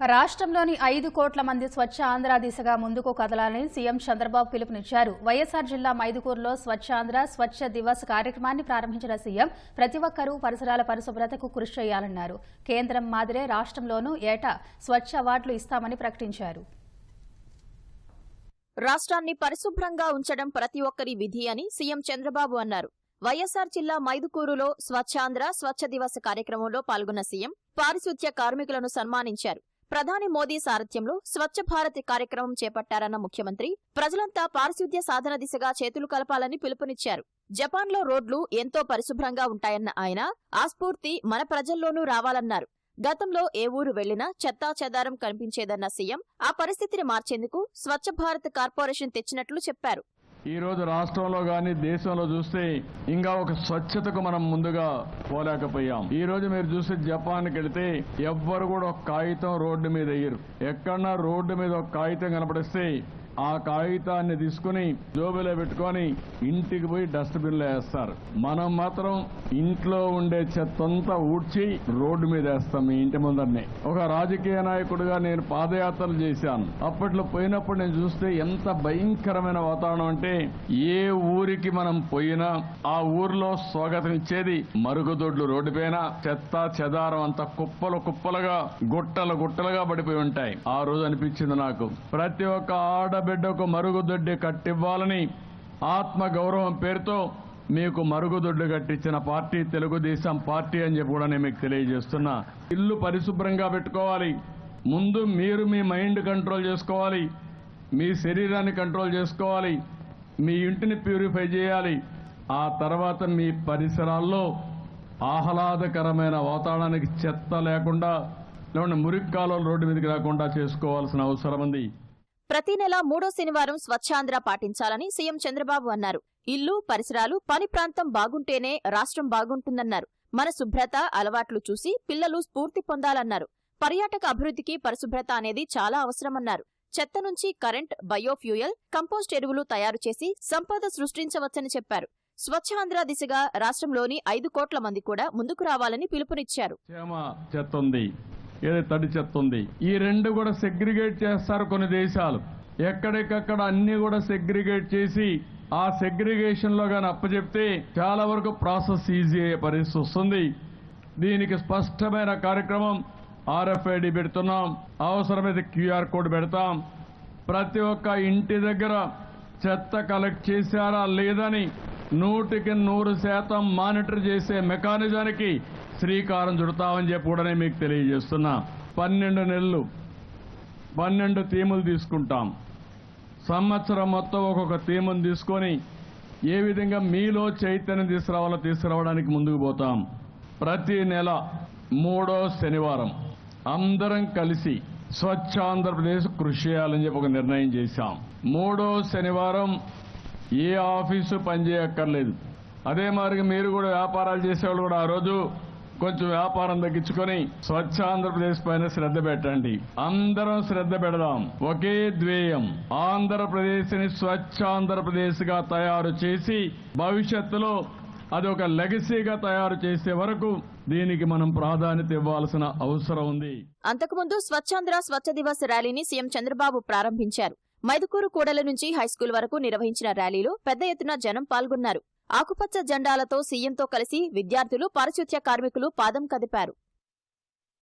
రాష్ట్రంలోని ఐదు కోట్ల మంది స్వచ్ఛ ఆంధ్ర దిశగా ముందుకు కదలాలని సీఎం చంద్రబాబు పిలుపునిచ్చారు. వైఎస్ఆర్ జిల్లా మైదుకూరులో స్వచ్ఛ ఆంధ్ర స్వచ్ఛ దివస్ కార్యక్రమాన్ని ప్రారంభించిన సీఎం ప్రతి ఒక్కరూ పరిసరాల పరిశుభ్రతకు కృషి చేయాలన్నారు. కేంద్రం మాదిరే రాష్ట్రంలోనూ ఏటా స్వచ్ఛ అవార్డులు ఇస్తామని ప్రకటించారు. రాష్ట్రాన్ని పరిశుభ్రంగా ఉంచడం ప్రతి ఒక్కరి విధి అని సీఎం చంద్రబాబు అన్నారు. వైఎస్సార్ జిల్లా మైదుకూరులో స్వచ్ఛాంధ్ర స్వచ్ఛ దివస్ కార్యక్రమంలో పాల్గొన్న సీఎం పారిశుధ్య కార్మికులను సన్మానించారు. ప్రధాని మోదీ సారథ్యంలో స్వచ్ఛ భారత్ కార్యక్రమం చేపట్టారన్న ముఖ్యమంత్రి ప్రజలంతా పారిశుధ్య సాధన దిశగా చేతులు కలపాలని పిలుపునిచ్చారు. జపాన్లో రోడ్లు ఎంతో పరిశుభ్రంగా ఉంటాయన్న ఆయన ఆ స్ఫూర్తి మన ప్రజల్లోనూ రావాలన్నారు. గతంలో ఏ ఊరు వెళ్ళినా చెత్తా చెదారం కనిపించేదన్న సీఎం ఆ పరిస్థితిని మార్చేందుకు స్వచ్ఛ భారత్ కార్పొరేషన్ తెచ్చినట్లు చెప్పారు. ఈ రోజు రాష్ట్రంలో గాని దేశంలో చూస్తే ఇంకా ఒక స్వచ్ఛతకు మనం ముందుగా పోలేకపోయాం. ఈ రోజు మీరు చూస్తే జపాన్కి వెళితే ఎవ్వరు కూడా ఒక కాగితం రోడ్డు మీద వేయరు. ఎక్కడన్నా రోడ్డు మీద ఒక కాగితం కనపడిస్తే ఆ కాగితాన్ని తీసుకుని జోబిలో పెట్టుకొని ఇంటికి పోయి డస్ట్బిన్లో వేస్తారు. మనం మాత్రం ఇంట్లో ఉండే చెత్తంతా ఊడ్చి రోడ్డు మీద వేస్తాం మీ ఇంటి ముందరనే. ఒక రాజకీయ నాయకుడిగా నేను పాదయాత్రలు చేశాను. అప్పట్లో పోయినప్పుడు నేను చూస్తే ఎంత భయంకరమైన వాతావరణం అంటే ఏ ఊరికి మనం పోయినా ఆ ఊర్లో స్వాగతం ఇచ్చేది మరుగుదొడ్లు రోడ్డు పైన చెత్త చెదారం అంతా కుప్పలు కుప్పలుగా గుట్టలు గుట్టలుగా పడిపోయి ఉంటాయి. ఆ రోజు అనిపించింది నాకు. ప్రతి ఒక్క ఆడ బిడ్డకు మరుగుదొడ్డి కట్టివ్వాలని ఆత్మ గౌరవం పేరుతో మీకు మరుగుదొడ్డు కట్టించిన పార్టీ తెలుగుదేశం పార్టీ అని చెప్పి కూడా నేను మీకు తెలియజేస్తున్నా. ఇల్లు పరిశుభ్రంగా పెట్టుకోవాలి. ముందు మీరు మీ మైండ్ కంట్రోల్ చేసుకోవాలి. మీ శరీరాన్ని కంట్రోల్ చేసుకోవాలి. మీ ఇంటిని ప్యూరిఫై చేయాలి. ఆ తర్వాత మీ పరిసరాల్లో ఆహ్లాదకరమైన వాతావరణానికి చెత్త లేకుండా లేకుంటే మురికి కాలువలు రోడ్డు మీదకి రాకుండా చేసుకోవాల్సిన అవసరం ఉంది. ప్రతి నెల మూడో శనివారం స్వచ్ఛాంధ్ర పాటించాలని సీఎం చంద్రబాబు అన్నారు. ఇల్లు పరిసరాలు పని ప్రాంతం బాగుంటేనే రాష్ట్రం బాగుంటుందన్నారు. మన శుభ్రత అలవాట్లు చూసి పిల్లలు స్ఫూర్తి పొందాలన్నారు. పర్యాటక అభివృద్ధికి పరిశుభ్రత అనేది చాలా అవసరమన్నారు. చెత్త నుంచి కరెంట్ బయోఫ్యూయల్ కంపోస్ట్ ఎరువులు తయారు చేసి సంపద సృష్టించవచ్చని చెప్పారు. స్వచ్ఛాంధ్ర దిశగా రాష్ట్రంలోని ఐదు కోట్ల మంది కూడా ముందుకు రావాలని పిలుపునిచ్చారు. ఏదో తడి చెత్త ఉంది ఈ రెండు కూడా సెగ్రిగేట్ చేస్తారు కొన్ని దేశాలు. ఎక్కడికక్కడ అన్ని కూడా సెగ్రిగేట్ చేసి ఆ సెగ్రిగేషన్లో అప్పచెప్తే చాలా వరకు ప్రాసెస్ ఈజీ అయ్యే పరిస్థితి వస్తుంది. దీనికి స్పష్టమైన కార్యక్రమం ఆర్ఎఫ్ఐడి పెడుతున్నాం. అవసరమైతే క్యూఆర్ కోడ్ పెడతాం. ప్రతి ఒక్క ఇంటి దగ్గర చెత్త కలెక్ట్ చేశారా లేదని నూటికి నూరు శాతం మానిటర్ చేసే మెకానిజానికి శ్రీకారం చుడతామని చెప్పి కూడా మీకు తెలియజేస్తున్నా. పన్నెండు నెలలు పన్నెండు థీములు తీసుకుంటాం. సంవత్సరం మొత్తం ఒక్కొక్క థీమును తీసుకొని ఏ విధంగా మీలో చైతన్యం తీసుకురావాలో తీసుకురావడానికి ముందుకు పోతాం. ప్రతి నెల మూడో శనివారం అందరం కలిసి స్వచ్ఛ ఆంధ్రప్రదేశ్ కృషి చేయాలని చెప్పి ఒక నిర్ణయం చేశాం. మూడో శనివారం ఏ ఆఫీసు పనిచేయక్కర్లేదు అదే మరి మీరు కూడా వ్యాపారాలు చేసేవాళ్ళు కూడా ఆ రోజు కొంచెం వ్యాపారం తగ్గించుకొని స్వచ్ఛ ఆంధ్రప్రదేశ్ పైన శ్రద్ధ పెట్టండి. అందరం శ్రద్ధ పెడదాం. ఒకే ధ్యేయం ఆంధ్రప్రదేశ్ని స్వచ్ఛ ఆంధ్రప్రదేశ్గా తయారు చేసి భవిష్యత్తులో అది ఒక లెగసీగా తయారు చేసే వరకు దీనికి మనం ప్రాధాన్యత ఇవ్వాల్సిన అవసరం ఉంది. అంతకుముందు స్వచ్ఛాంధ్ర స్వచ్ఛ దివస్ ర్యాలీని సీఎం చంద్రబాబు ప్రారంభించారు. మైదుకూరు కూడల నుంచి హైస్కూల్ వరకు నిర్వహించిన ర్యాలీలో పెద్ద ఎత్తున జనం పాల్గొన్నారు. ఆకుపచ్చ జెండాలతో సీఎంతో కలిసి విద్యార్థులు పారిశుధ్య కార్మికులు పాదం కదిపారు.